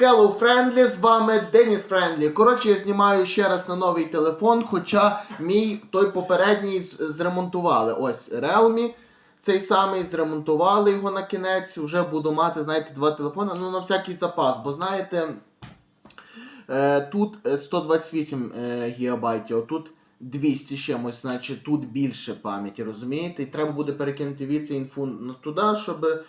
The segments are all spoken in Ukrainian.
Hello Friendly, з вами Деніс Френдлі. Коротше, я знімаю ще раз на новий телефон, хоча мій той попередній зремонтували. Ось Realme. Цей самий зремонтували його на кінець. Вже буду мати, знаєте, два телефони. Ну, на всякий запас, бо знаєте, е, тут е, 128 е, гігабайтів, а тут 200 з чимось, значить тут більше пам'яті, розумієте? І треба буде перекинути від інфу туди, щоб е,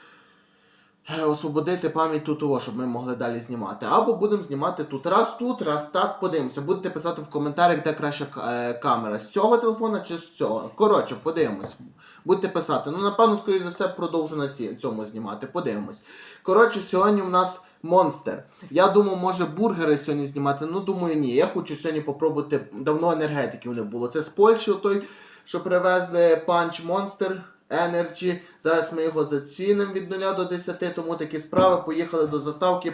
освободити пам'ять тут того, щоб ми могли далі знімати. Або будемо знімати тут раз тут, раз так, подивимося. Будете писати в коментарях, де краща е, камера. З цього телефона чи з цього. Коротше, подивимось. Будете писати. Ну, напевно, скоріш за все, продовжу на цьому знімати. Подивимось. Коротше, сьогодні у нас монстр. Я думав, може бургери сьогодні знімати. Ну, думаю, ні. Я хочу сьогодні попробувати. Давно енергетиків не було. Це з Польщі той, що привезли Punch Monster Energy. Зараз ми його зацінимо від 0 до 10, тому такі справи. Поїхали до заставки,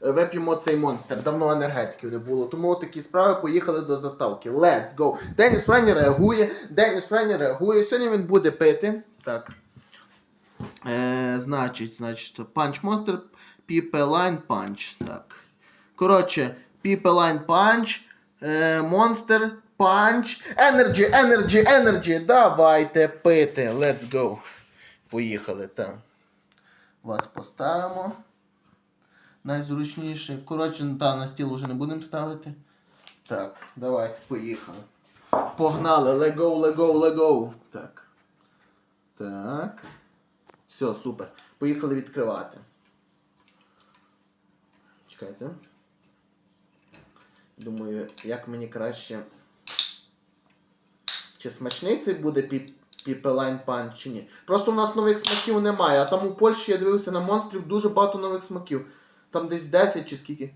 вип'ємо цей монстр. Давно енергетиків не було. Тому такі справи поїхали до заставки. Let's go! Деніс Френі реагує. Деніс Френі реагує. Сьогодні він буде пити. Так. Е, значить, значить, Punch Monster, Pipe Line Punch. Так. Коротше, Pipe Line Punch, е, Monster, Punch, Energy, Energy, Energy. Давайте пити. Let's go. Поїхали, так. Вас поставимо. Найзручніше. Коротше, та, на стіл вже не будемо ставити. Так, давайте, поїхали. Погнали, let let go. Так. Так. Все, супер. Поїхали відкривати. Чекайте. Думаю, як мені краще. Чи смачний цей буде піп... піпелайн пан чи ні? Просто у нас нових смаків немає, а там у Польщі я дивився на монстрів дуже багато нових смаків. Там десь 10 чи скільки.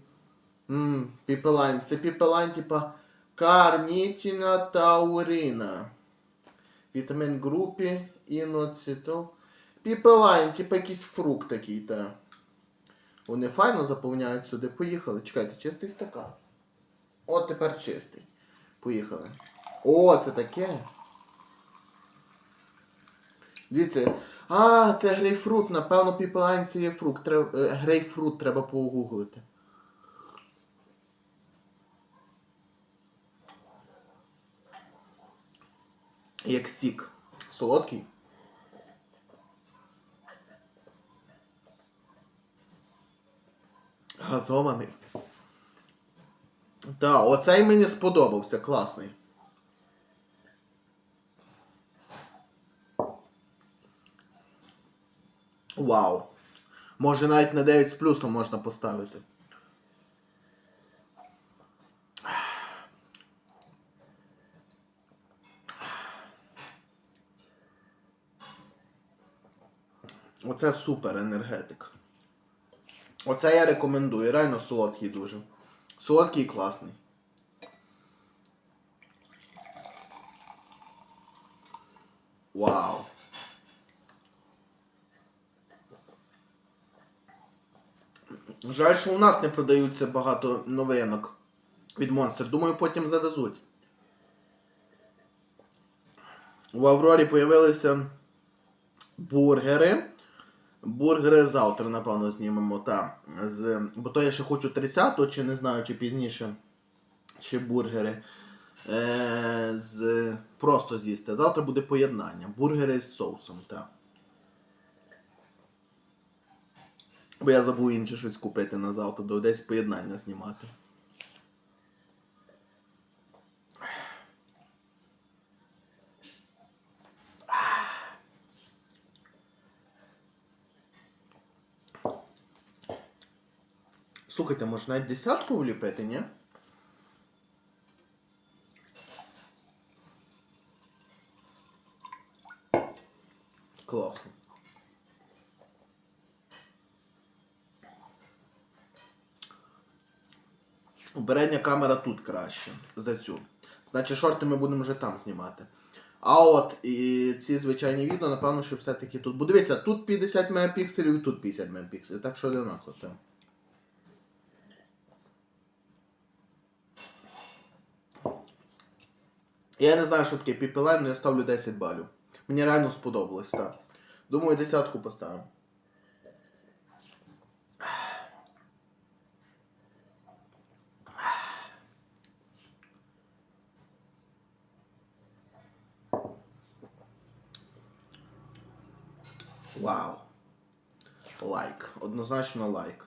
Ммм, піпелайн. Це піпелайн, типа карнітіна таурина. Вітамін групі, іноцитол. Піпелайн, типа якийсь фрукт такий, та. Вони файно заповняють сюди. Поїхали. Чекайте, чистий стакан. От тепер чистий. Поїхали. О, це таке. Дивіться. А, це грейпфрут. Напевно, піпелайн це є фрукт. Треба, е, грейпфрут треба погуглити. Як сік. Солодкий. Газований. Так, оцей мені сподобався, класний. Вау. Може навіть на 9 з плюсом можна поставити. Оце супер енергетик. Оце я рекомендую. Реально солодкий дуже. Солодкий і класний. Вау. Жаль, що у нас не продаються багато новинок від Monster. Думаю, потім завезуть. В Аврорі появилися бургери. Бургери завтра, напевно, знімемо. Та, з... Бо то я ще хочу 30-го, чи не знаю, чи пізніше. Ще бургери. Е... З... Просто з'їсти. Завтра буде поєднання. Бургери з соусом, так. Бо я забув інше щось купити на завтра, доведеться поєднання знімати. Слухайте, може навіть десятку вліпити, ні? Класно. Передня камера тут краще за цю. Значить, шорти ми будемо вже там знімати. А от і ці звичайні відео, напевно, що все-таки тут. Бо дивіться, тут 50 мегапікселів і тут 50 мегапікселів. Так що одинаково. так. Я не знаю, що таке піпелайн, але я ставлю 10 балів. Мені реально сподобалось, так. Думаю, десятку поставимо. Вау. Лайк. Однозначно лайк.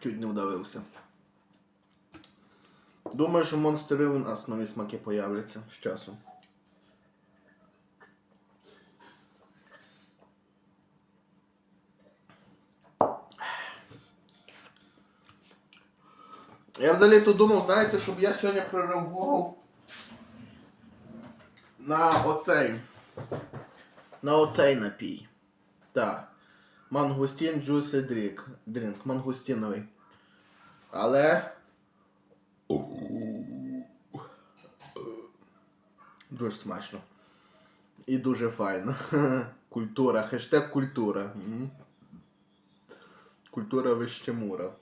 Чуть не вдавився. Думаю, що монстри у нас нові смаки появляться з часом. Я взагалі тут думав, знаєте, щоб я сьогодні прореагував на оцей. На оцей напій. Так. Мангустін Juicy Drink. Drink. Мангустіновий. Але. Дуже смачно. І дуже файно. Культура. Хештег культура. Культура вищемура.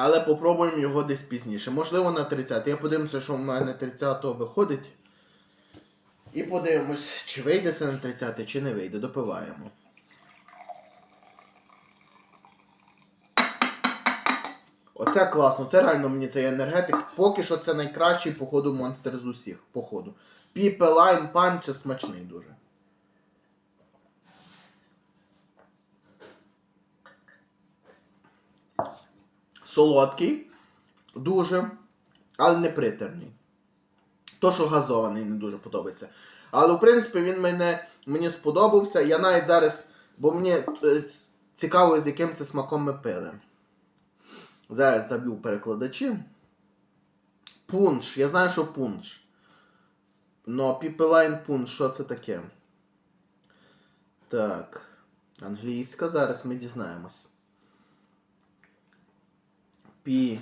Але попробуємо його десь пізніше. Можливо, на 30. Я подивимося, що в мене 30-го виходить. І подивимось, чи вийде це на 30, чи не вийде. Допиваємо. Оце класно, це реально мені цей енергетик. Поки що це найкращий, походу, монстр з усіх. Походу. Піпе лайн панче смачний дуже. Солодкий, дуже, але не притерний. То, що газований, не дуже подобається. Але, в принципі, він мене, мені сподобався. Я навіть зараз, бо мені е, цікаво, з яким це смаком ми пили. Зараз заб'ю перекладачі. Пунш. Я знаю, що пунш. Но піпелайн пунш, що це таке? Так. Англійська, зараз ми дізнаємось. Пі.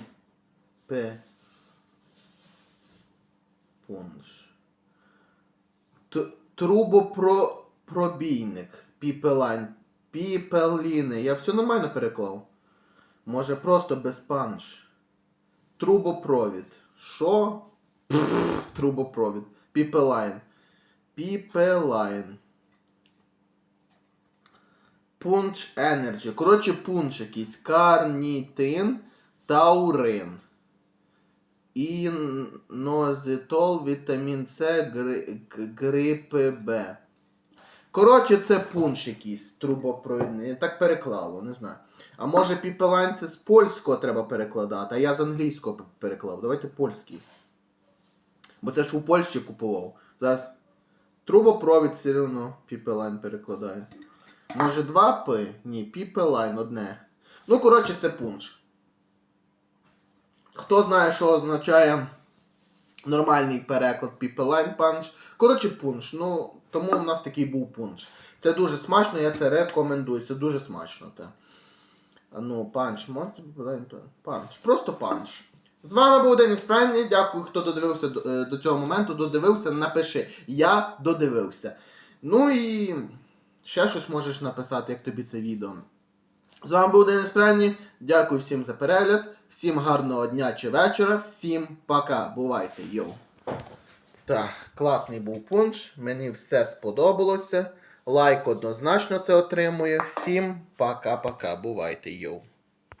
П. Пунш. Трубопробійник. Піпелайн. Піпеліни. Я все нормально переклав. Може просто без панш. Трубопровід. Що? Трубопровід. Піпелайн. Піпелайн. Пунч Energy. Коротше, пунч якийсь. Карнітин. Таурин. Інозитол, вітамін С, гри, грипи Б. Коротше, це пунш якийсь трубопровідний. Я так переклало, не знаю. А може піпелайн це з польського треба перекладати, а я з англійського переклав. Давайте польський. Бо це ж у Польщі купував. Зараз трубопровід все одно піпелайн перекладає. Може два пи? Ні, піпелайн одне. Ну, коротше, це пунш. Хто знає, що означає нормальний переклад піпелайн панч. Коротше, пунш. Ну, тому у нас такий був пунш. Це дуже смачно, я це рекомендую. Це дуже смачно. Те. Ну, панч, панч. Просто панч. З вами був Деніс Френлі. Дякую, хто додивився до, е, до цього моменту. Додивився, напиши. Я додивився. Ну і ще щось можеш написати, як тобі це відео. З вами був Денис Френні. Дякую всім за перегляд. Всім гарного дня чи вечора. Всім пока. Бувайте, йоу. Так, класний був пунш. Мені все сподобалося. Лайк однозначно це отримує. Всім пока-пока. Бувайте, йоу.